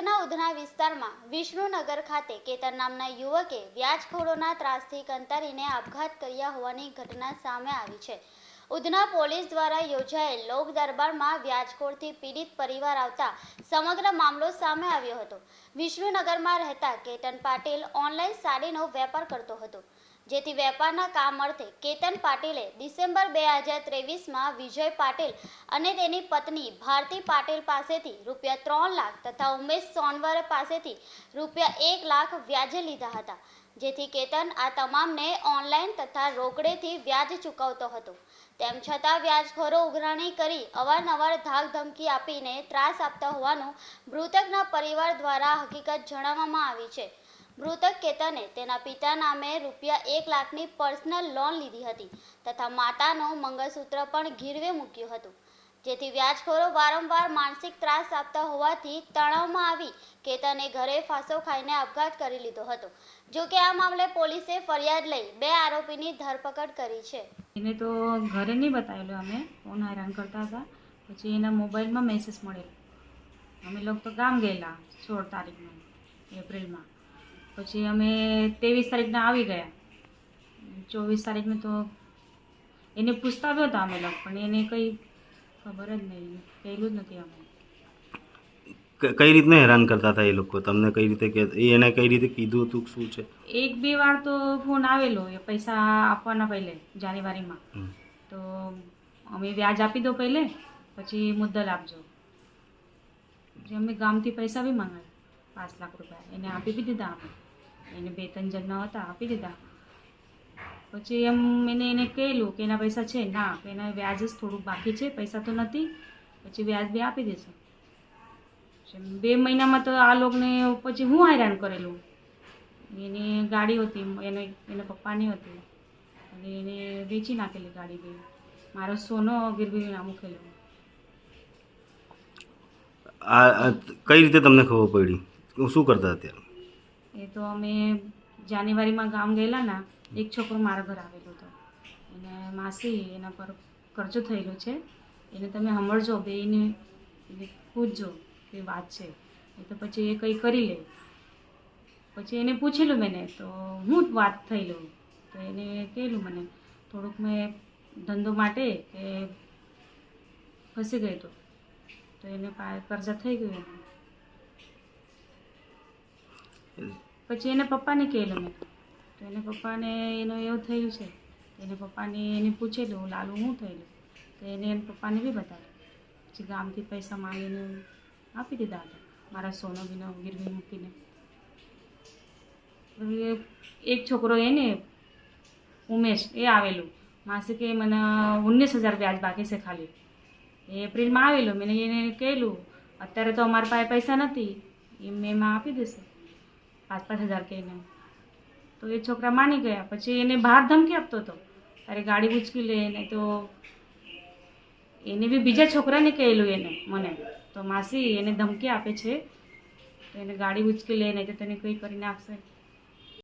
સુરતના ઉધના વિસ્તારમાં વિષ્ણુનગર ખાતે કેતન નામના યુવકે વ્યાજખોરોના ત્રાસથી કંતારીને આપઘાત કર્યા હોવાની ઘટના સામે આવી છે. ઉધના પોલીસ દ્વારા યોજાયેલ લોક દરબારમાં વ્યાજખોરથી પીડિત પરિવાર આવતા સમગ્ર મામલો સામે આવ્યો હતો. વિષ્ણુનગરમાં રહેતા કેતન પાટીલ ઓનલાઈન સાડીનો વેપાર કરતો હતો. જેથી વેપારના કામ અર્થે કેતન પાટીલે ડિસેમ્બર બે હજાર ત્રેવીસમાં વિજય પાટીલ અને તેની પત્ની ભારતી પાટીલ પાસેથી રૂપિયા ત્રણ લાખ તથા ઉમેશ સોનવર પાસેથી રૂપિયા એક લાખ વ્યાજે લીધા હતા, જેથી કેતન આ તમામને ઓનલાઈન તથા રોકડેથી વ્યાજ ચૂકવતો હતો. તેમ છતાં વ્યાજખોરો ઉઘરાણી કરી અવારનવાર ધાક ધમકી આપીને ત્રાસ આપતા હોવાનું મૃતકના પરિવાર દ્વારા હકીકત જણાવવામાં આવી છે. મૃતક કેતને તેના પિતા નામે રૂપિયા એક લાખની પર્સનલ લોન લીધી હતી તથા માતાનો મંગળસૂત્ર પણ ગીરવે મૂક્યું હતું. જેથી વ્યાજખોરો વારંવાર માનસિક ત્રાસ આપતા હોવાથી તણાવમાં આવી કેતને ઘરે ફાંસો ખાઈને આપઘાત કરી લીધો હતો. જો કે આ મામલે પોલીસે ફરિયાદ લઈ બે આરોપીની ધરપકડ કરી છે. એને તો ઘરે નહીં બતાવેલું અમે, ફોન હેરાન કરતા હતા. પછી એના મોબાઈલમાં મેસેજ મળેલો. અમે લોકો તો ગામ ગયેલા સોળ તારીખમાં એપ્રિલમાં. પછી અમે ત્રેવીસ તારીખના આવી ગયા. ચોવીસ તારીખને તો એને પૂછતા આવ્યો હતા અમે લોકો પણ એને કંઈ ખબર જ નહીં. કહેલું જ નથી અમે કઈ રીતને હેરાન કરતા હતા એ લોકો? તમને કઈ રીતે કે એને કઈ રીતે કીધું હતું શું છે? એક બે વાર તો ફોન આવેલો એ પૈસા આપવાના પહેલે જાન્યુઆરીમાં. તો અમે વ્યાજ આપી દો પહેલે પછી મુદ્દલ આપજો. અમે ગામથી પૈસા બી મંગાવ્યા પાંચ લાખ રૂપિયા એને આપી બી દીધા એને બે ત્રણ જણના હતા આપી દીધા પછી એમ એને એને કહેલું કે એના પૈસા છે ના એના વ્યાજ જ થોડુંક બાકી છે પૈસા તો નથી પછી વ્યાજ બી આપી દેશે બે મહિનામાં તો આ લોકોને પછી હું હેરાન કરેલું એની ગાડી હતી એને એના પપ્પાની હતી અને એને વેચી નાખેલી ગાડી બે મારો સોનો ગીરવી ના મૂકેલો કઈ રીતે તમને ખબર પડી શું કરતા અત્યારે એ તો અમે જાન્યુઆરીમાં ગામ ગયેલા ના એક છોકરો મારા ઘર આવેલો હતો. એને માસી એના પર કરજો થયેલો છે. એને તમે સાંભળજો બે એને પૂછજો કે વાત છે. એ તો પછી એ કંઈ કરી લે. પછી એને પૂછેલું મેને, તો હું વાત થયેલું? તો એને કહેલું મને, થોડુંક મેં ધંધો માટે કે ફસી ગઈ તો. એને કરજા થઈ ગયું પછી એને પપ્પાને કહેલું મેં. તો એને પપ્પાને એનું એવું થયું છે. એને પપ્પાને એને પૂછેલું લાલુ શું થયેલું? તો એને એના પપ્પાને બી બતાવ્યું. પછી ગામથી પૈસા માંગીને આપી દીધા હતા. મારા સોનો બીનો ગીરવી મૂકીને એક છોકરો એને, ઉમેશ, એ આવેલું. માસી કે મને ઓગણીસ હજાર વ્યાજ બાકી છે ખાલી. એ એપ્રિલમાં આવેલું. મેં એને કહેલું, અત્યારે તો અમારા પાસે પૈસા નથી. એ મેં એમાં આપી દેશે. પાંચ પાંચ હજાર કહીને તો એ છોકરા માની ગયા. પછી એને બહાર ધમકી આપતો હતો તારે ગાડી ઉચકી લે ને તો એને બી બીજા છોકરાને કહેલું એને, મને. તો માસી એને ધમકી આપે છે. તો એને ગાડી ઉચકી લે, નહીં તો તને કંઈ કરી નાખશે